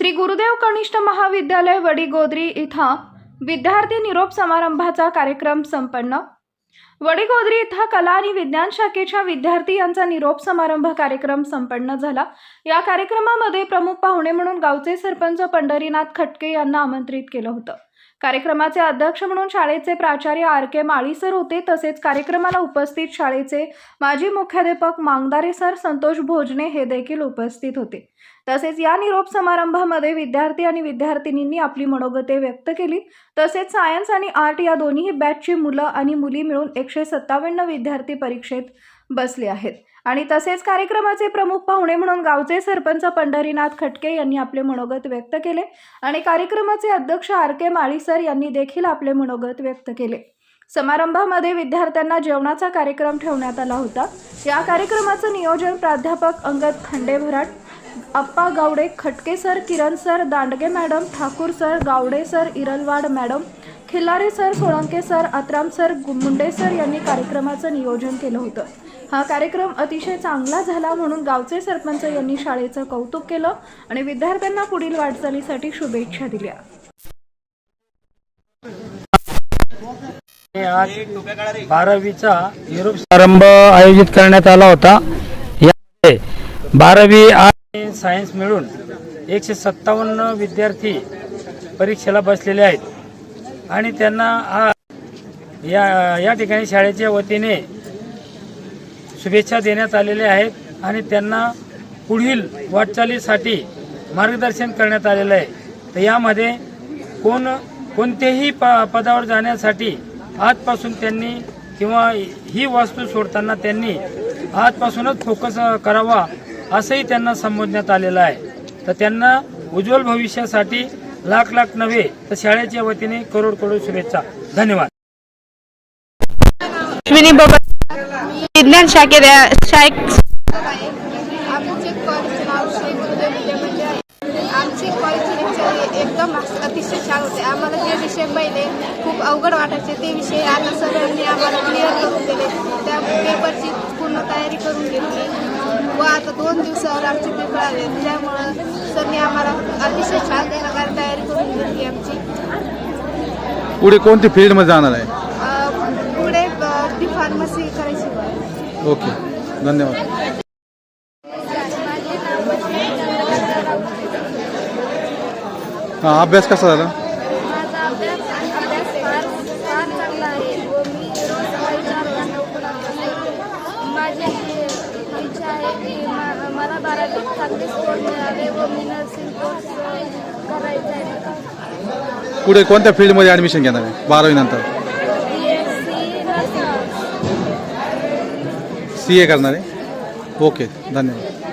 श्री गुरुदेव कनिष्ठ महाविद्यालय वडीगोद्री इथं विद्यार्थी निरोप समारंभाचा कार्यक्रम संपन्न. वडीगोद्री इथं कला आणि विज्ञान शाखेच्या विद्यार्थी यांचा निरोप समारंभ कार्यक्रम संपन्न झाला. या कार्यक्रमामध्ये प्रमुख पाहुणे म्हणून गावचे सरपंच पंढरीनाथ खटके यांना आमंत्रित केलं होतं. कार्यक्रमाचे अध्यक्ष म्हणून शाळेचे प्राचार्य आर के माळी सर होते. तसेच कार्यक्रमाला उपस्थित शाळेचे माजी मुख्याध्यापक मांगदारे सर संतोष भोजने हे देखील उपस्थित होते. तसेच या निरोप समारंभामध्ये विद्यार्थी आणि विद्यार्थिनींनी आपली मनोगते व्यक्त केली. तसेच सायन्स आणि आर्ट या दोन्ही बॅचची मुलं आणि मुली मिळून एकशे सत्तावन्न विद्यार्थी परीक्षेत बसले आहेत. आणि तसेच कार्यक्रमाचे प्रमुख पाहुणे म्हणून गावचे सरपंच पंढरीनाथ खटके यांनी आपले मनोगत व्यक्त केले. आणि कार्यक्रमाचे अध्यक्ष आर के माळी सर यांनी देखील आपले मनोगत व्यक्त केले. समारंभामध्ये विद्यार्थ्यांना जेवणाचा कार्यक्रम ठेवण्यात आला होता. या कार्यक्रमाचं नियोजन प्राध्यापक Angad Khandebharat Appa Gawade Khatke sir Kiran sir Dandge madam Thakur sir Gawade sir Iralwad madam Khillare sir Solanke sir Atram sir Munde sir यांनी कार्यक्रमाचं नियोजन केलं होतं. हा कार्यक्रम अतिशय चांगला झाला म्हणून गावचे सरपंच यांनी शाळेचं कौतुक केलं आणि विद्यार्थ्यांना पुढील वाटचालीसाठी शुभेच्छा दिल्या. आज बारावीचा निरोप समारंभ आयोजित करण्यात आला होता. यामध्ये बारावी आणि सायन्स मिळून एकशे सत्तावन्न विद्यार्थी परीक्षेला बसलेले आहेत. आणि त्यांना आ- या या ठिकाणी शाळेच्या वतीने शुभेच्छा देण्यात आलेल्या आहेत आणि त्यांना पुढील वाटचालीसाठी मार्गदर्शन करण्यात आलेलं आहे. तर यामध्ये कोण कोणत्याही प पदावर जाण्यासाठी आजपासून त्यांनी किंवा ही वास्तू सोडताना त्यांनी आजपासूनच फोकस करावा असंही त्यांना संबोधण्यात आलेलं आहे. तर त्यांना उज्ज्वल भविष्यासाठी लाख लाख नव्हे तर शाळेच्या वतीने करोड करोड शुभेच्छा. धन्यवाद. अश्विनी बाबा विज्ञान शाखेत शाळेत आमचे कॉलेजचे एकदम अतिशय छान होते. आम्हाला जे विषय पहिले खूप अवघड वाटायचे ते विषय आता सरांनी आम्हाला क्लिअर करून दिले. त्या पेपरची पूर्ण तयारी करून घेतली. व आता दोन दिवसावर आमचे पेपर आले. त्यामुळं सरनी आम्हाला अतिशय छान आमची पुढे कोणती फील्डमध्ये जाणार आहे? अं, पुढे फार्मसी करायची ओके. धन्यवाद. हाँ अभ्यास कसा झाला? माझा अभ्यास अभ्यास फार फार चांगला आहे. व मी रोज सकाळी चार वाजता उठून अभ्यास करते. माझी इच्छा आहे की मला बारावीत चांगले स्कोर मिळावे व मी नर्सिंग कोर्स करायचा आहे पुढे कोणत्या फील्डमध्ये ॲडमिशन घेणार आहे? बारावीनंतर B S C nursing C A करणार आहे? ओके धन्यवाद.